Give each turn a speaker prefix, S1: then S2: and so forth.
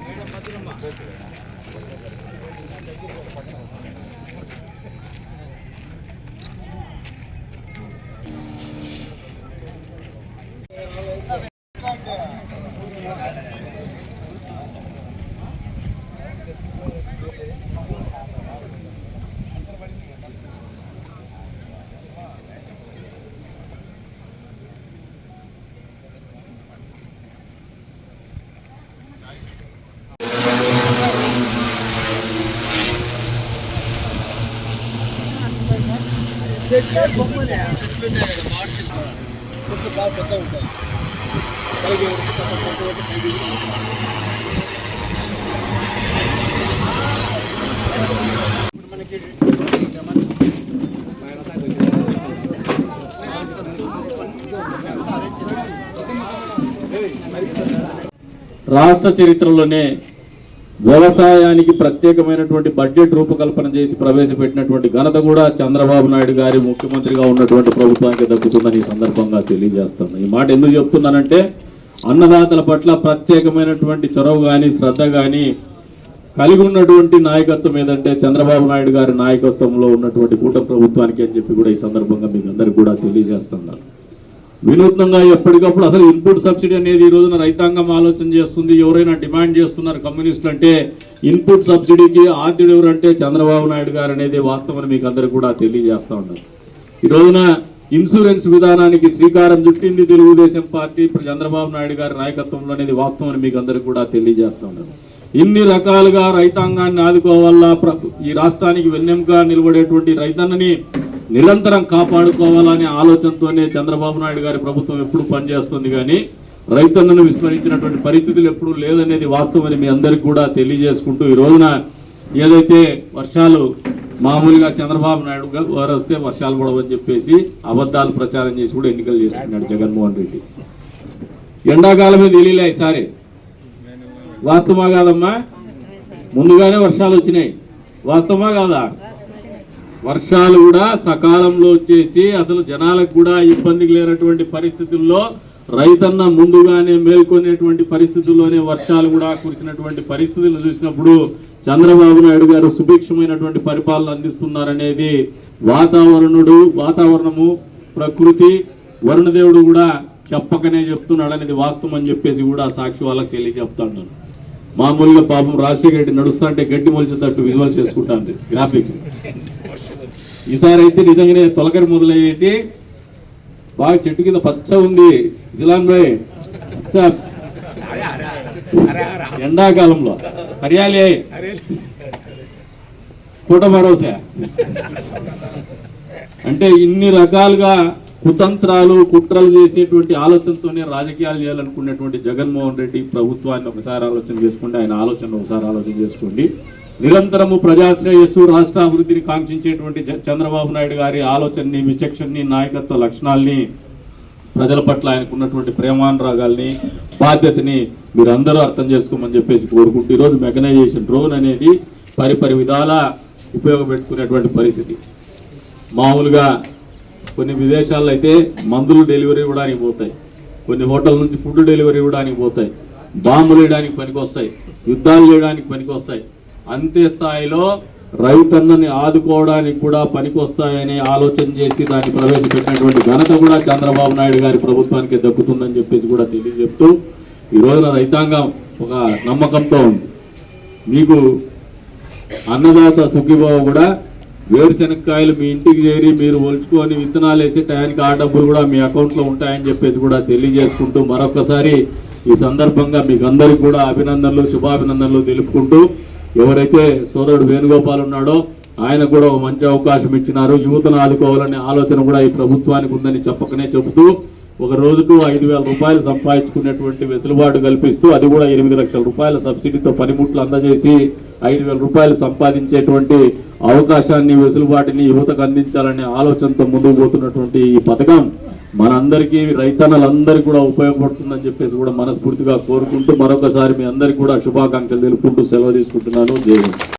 S1: Madam పదిరమ్మ చెట్లు బాగా పెద్ద ఉంటాయి కలిగే ఇప్పుడు మనకి రాష్ట్ర చరిత్రలోనే వ్యవసాయానికి ప్రత్యేకమైనటువంటి బడ్జెట్ రూపకల్పన చేసి ప్రవేశపెట్టినటువంటి ఘనత కూడా చంద్రబాబు నాయుడు గారి ముఖ్యమంత్రిగా ఉన్నటువంటి ప్రభుత్వానికి దక్కుతుందని ఈ సందర్భంగా తెలియజేస్తాను ఈ మాట ఎందుకు చెప్తున్నానంటే అన్నదాతల పట్ల ప్రత్యేకమైనటువంటి చొరవ కానీ శ్రద్ధ కానీ కలిగి ఉన్నటువంటి నాయకత్వం ఏదంటే చంద్రబాబు నాయుడు గారి నాయకత్వంలో ఉన్నటువంటి కూట ప్రభుత్వానికి అని చెప్పి కూడా ఈ సందర్భంగా మీకు అందరికీ కూడా తెలియజేస్తున్నాను. వినూత్నంగా ఎప్పటికప్పుడు అసలు ఇన్పుట్ సబ్సిడీ అనేది ఈ రోజున రైతాంగం ఆలోచన చేస్తుంది. ఎవరైనా డిమాండ్ చేస్తున్నారు కమ్యూనిస్టులు అంటే ఇన్పుట్ సబ్సిడీకి ఆద్యుడు ఎవరంటే చంద్రబాబు నాయుడు గారు అనేది వాస్తవం మీకు అందరికీ కూడా తెలియజేస్తూ ఉన్నారు ఈ రోజున ఇన్సూరెన్స్ విధానానికి శ్రీకారం చుట్టింది తెలుగుదేశం పార్టీ. ఇప్పుడు చంద్రబాబు నాయుడు గారి నాయకత్వంలో అనేది వాస్తవం మీకు అందరికీ కూడా తెలియజేస్తూ ఉన్నారు ఇన్ని రకాలుగా రైతాంగాన్ని ఆదుకోవాలా? ప్ర- ఈ రాష్ట్రానికి వెన్నెముగా నిలబడేటువంటి రైతన్నని నిరంతరం కాపాడుకోవాలనే ఆలోచనతోనే చంద్రబాబు నాయుడు గారి ప్రభుత్వం ఎప్పుడు పనిచేస్తుంది కానీ రైతన్నను విస్మరించినటువంటి పరిస్థితులు ఎప్పుడూ లేదనేది వాస్తవమని మీ అందరికీ కూడా తెలియజేసుకుంటూ ఈ రోజున ఏదైతే వర్షాలు మామూలుగా చంద్రబాబు నాయుడు గారు వస్తే వర్షాలు పడవని చెప్పేసి అబద్ధాలు ప్రచారం చేసి కూడా ఎన్నికలు చేసుకున్నాడు జగన్మోహన్ రెడ్డి. ఎండాకాలమే తెలియలే ఈసారి. వాస్తవమా కాదమ్మా? ముందుగానే వర్షాలు వచ్చినాయి. వాస్తవమా కాదా? వర్షాలు కూడా సకాలంలో వచ్చేసి అసలు జనాలకు కూడా ఇబ్బందికి లేనటువంటి పరిస్థితుల్లో రైతన్న ముందుగానే మేల్కొనేటువంటి పరిస్థితుల్లోనే వర్షాలు కూడా కురిసినటువంటి పరిస్థితులు చూసినప్పుడు చంద్రబాబు నాయుడు గారు సుభిక్షమైనటువంటి పరిపాలన అందిస్తున్నారనేది వాతావరణుడు వాతావరణము ప్రకృతి వరుణదేవుడు కూడా చెప్పకనే చెప్తున్నాడు అనేది వాస్తవం అని చెప్పేసి కూడా సాక్షి వాళ్ళకి తెలియజెప్తాను మామూలుగా పాపం రాజశేఖర రెడ్డి నడుస్తా అంటే గడ్డి మొలిచేటట్టు విజువల్ చేసుకుంటాను గ్రాఫిక్స్ ఈసారి అయితే నిజంగానే తొలకరి మొదలయ్యేసి బాగా చెట్టు కింద పచ్చ ఉంది. జిలాన్ భాయ్ ఎండాకాలంలో. హర్యాలి కూట మరోసా అంటే ఇన్ని రకాలుగా కుతంత్రాలు కుట్రలు చేసేటువంటి ఆలోచనతోనే రాజకీయాలు చేయాలనుకున్నటువంటి జగన్మోహన్ రెడ్డి ప్రభుత్వాన్ని ఒకసారి ఆలోచన చేసుకోండి ఆయన ఆలోచన ఒకసారి ఆలోచన చేసుకోండి. నిరంతరము ప్రజాశ్రేయస్సు రాష్ట్ర అభివృద్ధిని కాంక్షించేటువంటి చంద్రబాబు నాయుడు గారి ఆలోచనని విచక్షణని నాయకత్వ లక్షణాల్ని ప్రజల పట్ల ఆయనకు ఉన్నటువంటి ప్రేమానురాగాల్ని బాధ్యతని మీరందరూ అర్థం చేసుకోమని చెప్పేసి కోరుకుంటూ ఈరోజు మెకనైజేషన్ డ్రోన్ అనేది పరిపరి విధాల ఉపయోగపెట్టుకునేటువంటి పరిస్థితి. మామూలుగా కొన్ని విదేశాల్లో అయితే మందులు డెలివరీ ఇవ్వడానికి పోతాయి. కొన్ని హోటల్ నుంచి ఫుడ్ డెలివరీ ఇవ్వడానికి పోతాయి. బాంబులు వేయడానికి పనికొస్తాయి. యుద్ధాలు చేయడానికి పనికొస్తాయి. అంతే స్థాయిలో రైతన్నని ఆదుకోవడానికి కూడా పనికొస్తాయని ఆలోచన చేసి దాన్ని ప్రవేశపెట్టినటువంటి ఘనత కూడా చంద్రబాబు నాయుడు గారి ప్రభుత్వానికి దక్కుతుందని చెప్పేసి కూడా తెలియజెప్తూ ఈ రోజున రైతాంగం ఒక నమ్మకంతో ఉంది. మీకు అన్నదాత సుఖీబాబు కూడా వేరుశెనక్కాయలు మీ ఇంటికి చేరి మీరు ఒలుచుకొని విత్తనాలు వేసే టయానికి ఆ డబ్బులు కూడా మీ అకౌంట్లో ఉంటాయని చెప్పేసి కూడా తెలియజేసుకుంటూ మరొకసారి ఈ సందర్భంగా మీకు అందరికీ కూడా అభినందనలు శుభాభినందనలు తెలుపుకుంటూ ఎవరైతే సోదరుడు వేణుగోపాల్ ఉన్నాడో ఆయన కూడా ఒక మంచి అవకాశం ఇచ్చినారు. యువతను ఆదుకోవాలనే ఆలోచన కూడా ఈ ప్రభుత్వానికి ఉందని చెప్పకనే చెబుతూ ఒక రోజుకు ఐదు వేల రూపాయలు సంపాదించుకునేటువంటి వెసులుబాటు కల్పిస్తూ అది కూడా ఎనిమిది లక్షల రూపాయల సబ్సిడీతో పనిముట్లు అందజేసి ఐదు వేల రూపాయలు సంపాదించేటువంటి అవకాశాన్ని వెసులుబాటుని యువతకు అందించాలనే ఆలోచనతో ముందుకు పోతున్నటువంటి ఈ పథకం మనందరికీ రైతన్నలందరికీ కూడా ఉపయోగపడుతుందని చెప్పేసి కూడా మనస్ఫూర్తిగా కోరుకుంటూ మరొకసారి మీ అందరికీ కూడా శుభాకాంక్షలు తెలుపుకుంటూ సెలవు తీసుకుంటున్నాను. జై